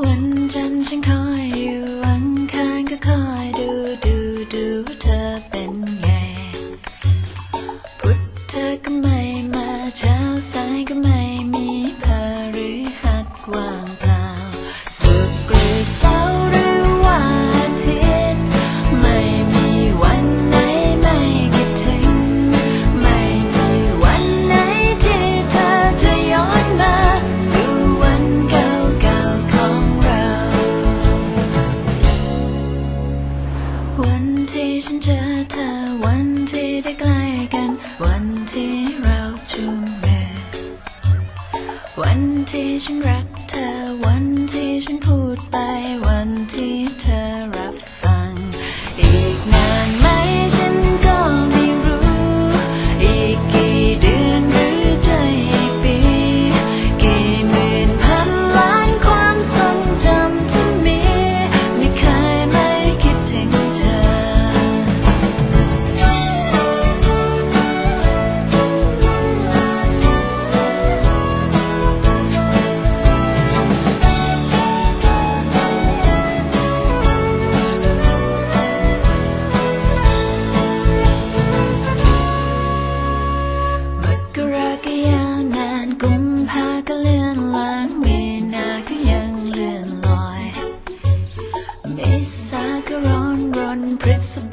วันจันทร์ฉันคอยอยู่ข้างก็คอยดูดูดูเธอ วันที่ฉันรักเธอ วันที่ฉันพูดไป วันที่เธอรัก it's